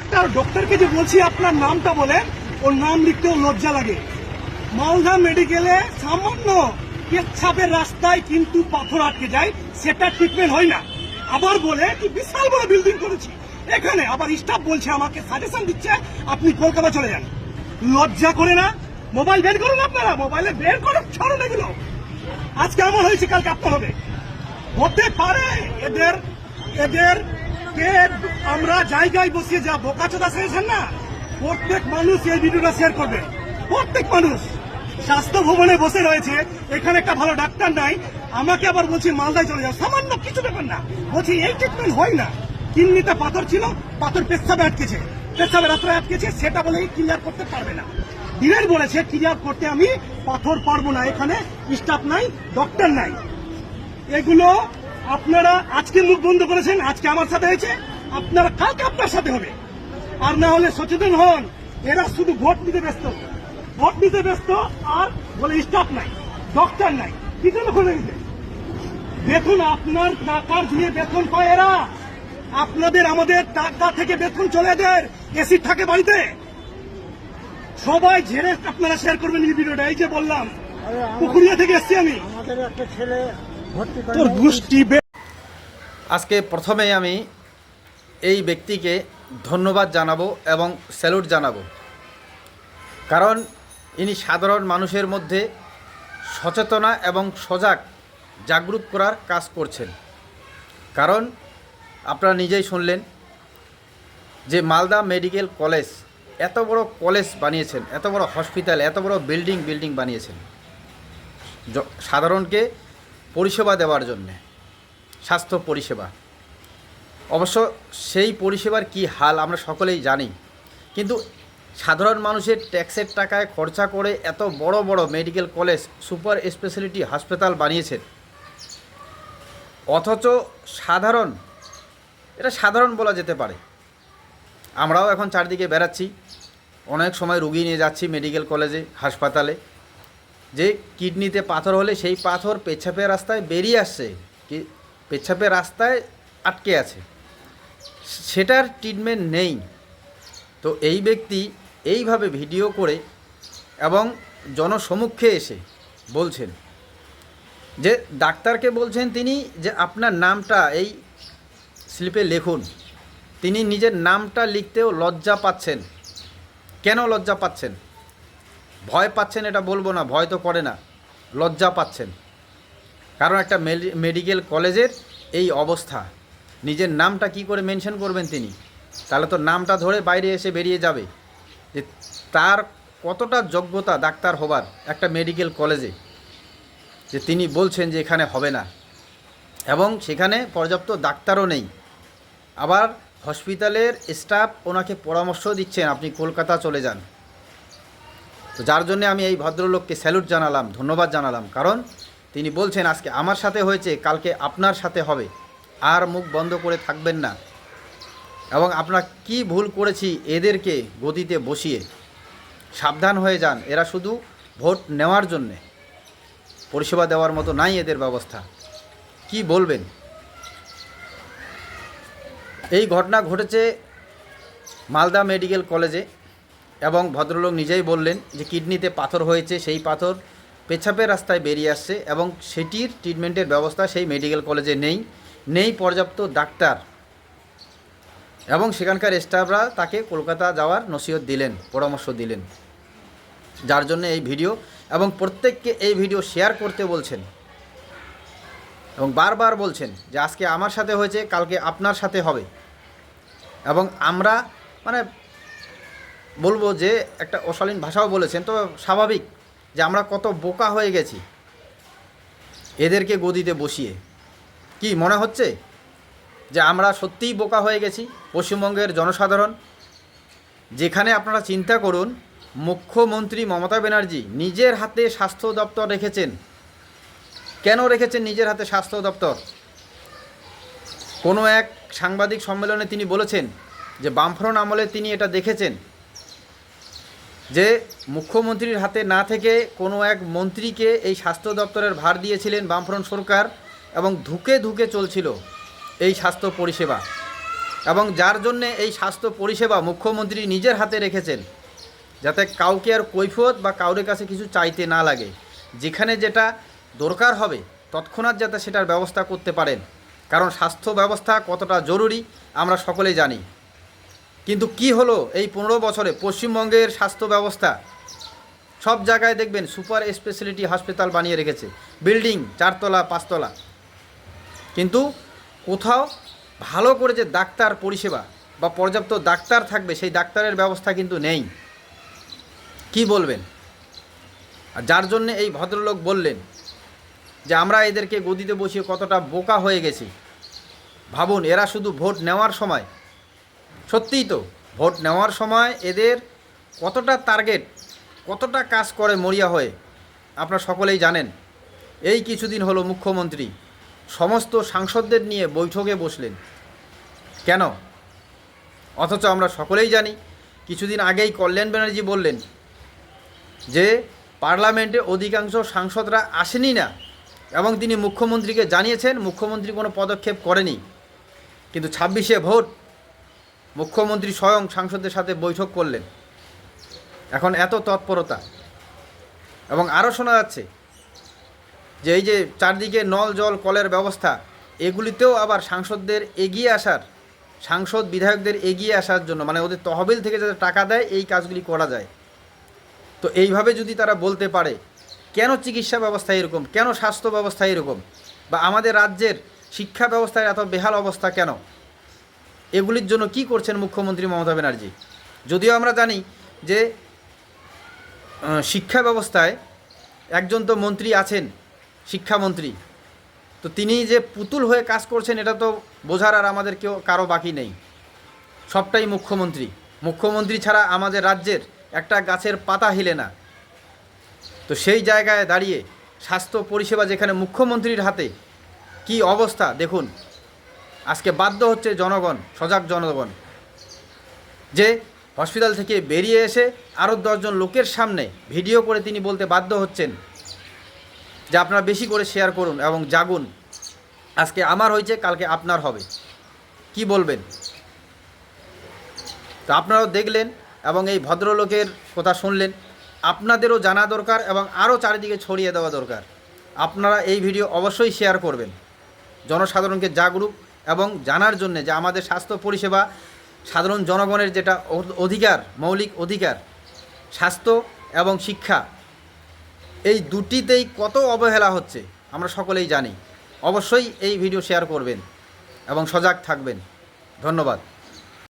একটা ডক্টরকে যে বলছি, আপনার নামটা বলে ওর নাম লিখতেও লজ্জা লাগে। মালদা মেডিকেলে সামান্য পেচ্ছাপের রাস্তায় কিন্তু পাথর আটকে যায়, সেটা ট্রিটমেন্ট হয় না। আবার বলে কি বিশাল বড় বিল্ডিং করেছি। এখানে আবার স্টাফ বলছে, আমাকে সাজেশন দিচ্ছে, আপনি কলকাতা চলে যান। লজ্জা করে না। মোবাইল বের করুন আপনারা মোবাইলে বের করুন, ছাড়ুন এগুলো। আজকে আমার হয়েছে, কালকে আপনার হবে। হতে পারে, এদের এদের কে আমরা জায়গায় বসিয়ে যা বোকা বোকাচোদা সেরেছেন না, প্রত্যেক মানুষ এই ভিডিওটা শেয়ার করবে। প্রত্যেক মানুষ। স্বাস্থ্য ভবনে বসে রয়েছে, এখানে একটা ভালো ডাক্তার নাই, আমাকে আবার বলছি মালদায় চলে যাও। সামান্য কিছু ব্যাপার না, বলছি এই ট্রিটমেন্ট হয় না। কিডনিতে পাথর ছিল, পাথর পেশাবে আটকেছে। পেশাবে রাস্তায় আটকেছে, সেটা বলেই ক্লিয়ার করতে পারবে না। দিনের বলেছে ক্লিয়ার করতে আমি পাথর পারব না, এখানে স্টাফ নাই ডক্টর নাই। এগুলো আপনারা আজকে মুখ বন্ধ করেছেন, আজকে আমার সাথে হয়েছে। আপনারা কালকে আপনার সাথে হবে। আর না হলে সচেতন হন এরা শুধু ভোট নিতে ব্যস্ত। ভোট নিতে ব্যস্ত আর বলে স্টাফ নাই ডক্টর নাই। কি জন্য করে দিতে বেতন আপনার টাকার দিয়ে বেতন পায় এরা। আপনাদের আমাদের টাকা থেকে বেতন চলে এদের এসি থাকে বাড়িতে। সবাই ঝেড়ে আপনারা শেয়ার করবেন এই ভিডিওটা এই যে বললাম পুকুরিয়া থেকে এসছি আমি। আমাদের একটা ছেলে ভর্তি করে তোর গোষ্ঠী আজকে প্রথমে আমি এই ব্যক্তিকে ধন্যবাদ জানাব এবং স্যালুট জানাব। কারণ ইনি সাধারণ মানুষের মধ্যে সচেতনা এবং সজাগ জাগরুক করার কাজ করছেন। কারণ আপনারা নিজেই শুনলেন যে মালদা মেডিকেল কলেজ এত বড় কলেজ বানিয়েছেন, এত বড় হসপিটাল, এত বড় বিল্ডিং বিল্ডিং বানিয়েছেন। সাধারণকে পরিষেবা দেওয়ার জন্যে, স্বাস্থ্য পরিষেবা। অবশ্য সেই পরিষেবার কি হাল আমরা সকলেই জানি। কিন্তু সাধারণ মানুষের ট্যাক্সের টাকায় খরচা করে এত বড় বড় মেডিকেল কলেজ, সুপার স্পেশালিটি হাসপাতাল বানিয়েছেন। অথচ সাধারণ, এটা সাধারণ বলা যেতে পারে। আমরাও এখন চারদিকে বেড়াচ্ছি। অনেক সময় রুগী নিয়ে যাচ্ছি মেডিকেল কলেজে, হাসপাতালে। যে কিডনিতে পাথর হলে সেই পাথর পেচ্ছাপের রাস্তায় বেরিয়ে আসছে, কি পেচ্ছাপের রাস্তায় আটকে আছে। সেটার ট্রিটমেন্ট নেই। তো এই ব্যক্তি এইভাবে ভিডিও করে এবং জনসমক্ষে এসে বলছেন যে, ডাক্তারকে বলছেন তিনি যে, আপনার নামটা এই স্লিপে লিখুন। তিনি নিজের নামটা লিখতেও লজ্জা পাচ্ছেন। কেন লজ্জা পাচ্ছেন? ভয় পাচ্ছেন এটা বলব না, ভয় তো করে না। লজ্জা পাচ্ছেন। কারণ একটা মেডি- মেডিকেল কলেজের এই অবস্থা। নিজের নামটা কি করে মেনশন করবেন তিনি? তাহলে তো নামটা ধরে বাইরে এসে বেরিয়ে যাবে। যে তার কতটা যোগ্যতা ডাক্তার হবার একটা মেডিকেল কলেজে? যে তিনি বলছেন যে এখানে হবে না। এবং সেখানে পর্যাপ্ত ডাক্তারও নেই। আবার হসপিটালের স্টাফ ওনাকে পরামর্শ দিচ্ছেন, আপনি কলকাতা চলে যান। তো যার জন্য আমি এই ভদ্রলোককে স্যালুট জানালাম, ধন্যবাদ জানালাম। কারণ তিনি বলছেন, আজকে আমার সাথে হয়েছে, কালকে আপনার সাথে হবে। আর মুখ বন্ধ করে থাকবেন না। এবং আপনার কি ভুল করেছি এদেরকে গদিতে বসিয়ে। সাবধান হয়ে যান, এরা শুধু ভোট নেওয়ার জন্যে। পরিষেবা দেওয়ার মতো নাই এদের ব্যবস্থা। কি বলবেন? এই ঘটনা ঘটেছে মালদা মেডিকেল কলেজে এবং ভদ্রলোক নিজেই বললেন যে কিডনিতে পাথর হয়েছে, সেই পাথর পেছাপের রাস্তায় বেরিয়ে আসছে এবং সেটির ট্রিটমেন্টের ব্যবস্থা সেই মেডিকেল কলেজে নেই। নেই পর্যাপ্ত ডাক্তার। এবং সেখানকার স্টাফরা তাকে কলকাতা যাওয়ার নসিহত দিলেন, পরামর্শ দিলেন। যার জন্য এই ভিডিও এবং প্রত্যেককে এই ভিডিও শেয়ার করতে বলছেন। এবং বারবার বলছেন যে আজকে আমার সাথে হয়েছে, কালকে আপনার সাথে হবে। এবং আমরা মানে বলব যে একটা অশালীন ভাষাও বলেছেন, তো স্বাভাবিক যে আমরা কত বোকা হয়ে গেছি। এদেরকে গদিতে বসিয়ে। কি মনে হচ্ছে যে আমরা সত্যিই বোকা হয়ে গেছি পশ্চিমবঙ্গের জনসাধারণ? যেখানে আপনারা চিন্তা করুন, মুখ্যমন্ত্রী মমতা ব্যানার্জি নিজের হাতে স্বাস্থ্য দপ্তর রেখেছেন। কেন রেখেছেন নিজের হাতে স্বাস্থ্য দপ্তর? কোনো এক সাংবাদিক সম্মেলনে তিনি বলেছেন যে বামফ্রন্ট আমলে তিনি এটা দেখেছেন যে মুখ্যমন্ত্রীর হাতে না থেকে কোনো এক মন্ত্রীকে এই স্বাস্থ্য দপ্তরের ভার দিয়েছিলেন বামফ্রন্ট সরকার। এবং ধুকে ধুকে চলছিল এই স্বাস্থ্য পরিষেবা। এবং যার জন্যে এই স্বাস্থ্য পরিষেবা মুখ্যমন্ত্রী নিজের হাতে রেখেছেন, যাতে কাউকে আর কৈফত বা কাউরের কাছে কিছু চাইতে না লাগে। যেখানে যেটা দরকার হবে, তৎক্ষণাৎ যাতে সেটার ব্যবস্থা করতে পারেন। কারণ স্বাস্থ্য ব্যবস্থা কতটা জরুরি, আমরা সকলেই জানি। কিন্তু কি হলো এই পনেরো বছরে পশ্চিমবঙ্গের স্বাস্থ্য ব্যবস্থা? সব জায়গায় দেখবেন সুপার স্পেশালিটি হসপিটাল বানিয়ে রেখেছে। বিল্ডিং, চারতলা, পাঁচতলা। কিন্তু কোথাও ভালো করে যে ডাক্তার পরিষেবা বা পর্যাপ্ত ডাক্তার থাকবে, সেই ডাক্তারের ব্যবস্থা কিন্তু নেই। কি বলবেন? আর যার জন্যে এই ভদ্রলোক বললেন যে, আমরা এদেরকে গদিতে বসিয়ে কতটা বোকা হয়ে গেছি। ভাবুন, এরা শুধু ভোট নেওয়ার সময়। সত্যিই তো, ভোট নেওয়ার সময় এদের কতটা টার্গেট, কতটা কাজ করে মরিয়া হয়ে, আপনারা সকলেই জানেন। এই কিছুদিন হলো মুখ্যমন্ত্রী সমস্ত সাংসদদের নিয়ে বৈঠকে বসলেন। কেন? অথচ আমরা সকলেই জানি, কিছুদিন আগেই কল্যাণ ব্যানার্জি বললেন যে, পার্লামেন্টে অধিকাংশ সাংসদরা আসেনি না এবং তিনি মুখ্যমন্ত্রীকে জানিয়েছেন, মুখ্যমন্ত্রী কোনো পদক্ষেপ করেনি। কিন্তু ছাব্বিশে ভোট, মুখ্যমন্ত্রী স্বয়ং সাংসদদের সাথে বৈঠক করলেন। এখন এত তৎপরতা। এবং আরও শোনা যাচ্ছে যে এই যে চারদিকে নল, জল, কলের ব্যবস্থা, এগুলিতেও আবার সাংসদদের এগিয়ে আসার, সাংসদ বিধায়কদের এগিয়ে আসার জন্য মানে ওদের তহবিল থেকে যাতে টাকা দেয়, এই কাজগুলি করা যায়। তো এইভাবে যদি তারা বলতে পারে, কেন চিকিৎসা ব্যবস্থা এরকম? কেন স্বাস্থ্য ব্যবস্থা এরকম? বা আমাদের রাজ্যের শিক্ষা ব্যবস্থায় এত বেহাল অবস্থা কেন? এগুলির জন্য কি করছেন মুখ্যমন্ত্রী মমতা ব্যানার্জি? যদিও আমরা জানি যে শিক্ষা ব্যবস্থায় একজন তো মন্ত্রী আছেন শিক্ষামন্ত্রী। তো তিনি যে পুতুল হয়ে কাজ করছেন, এটা তো বোঝার আর আমাদের কেউ, কারও বাকি নেই। সবটাই মুখ্যমন্ত্রী। মুখ্যমন্ত্রী ছাড়া আমাদের রাজ্যের একটা গাছের পাতা হিলে না। তো সেই জায়গায় দাঁড়িয়ে স্বাস্থ্য পরিষেবা যেখানে মুখ্যমন্ত্রীর হাতে, কি অবস্থা দেখুন। আজকে বাধ্য হচ্ছে জনগণ, সজাগ জনগণ, যে হসপিটাল থেকে বেরিয়ে এসে আরও দশজন লোকের সামনে ভিডিও করে তিনি বলতে বাধ্য হচ্ছেন যে আপনারা বেশি করে শেয়ার করুন এবং জাগুন। আজকে আমার হয়েছে, কালকে আপনার হবে। কি বলবেন? তো আপনারাও দেখলেন এবং এই ভদ্রলোকের কথা শুনলেন। আপনাদেরও জানা দরকার এবং আরও চারিদিকে ছড়িয়ে দেওয়া দরকার। আপনারা এই ভিডিও অবশ্যই শেয়ার করবেন। জনসাধারণকে জাগরুক এবং জানার জন্যে যে আমাদের স্বাস্থ্য পরিষেবা সাধারণ জনগণের যেটা অধিকার, মৌলিক অধিকার, স্বাস্থ্য এবং শিক্ষা এই দুটিতেই কত অবহেলা হচ্ছে, আমরা সকলেই জানি। অবশ্যই এই ভিডিও শেয়ার করবেন এবং সজাগ থাকবেন। ধন্যবাদ।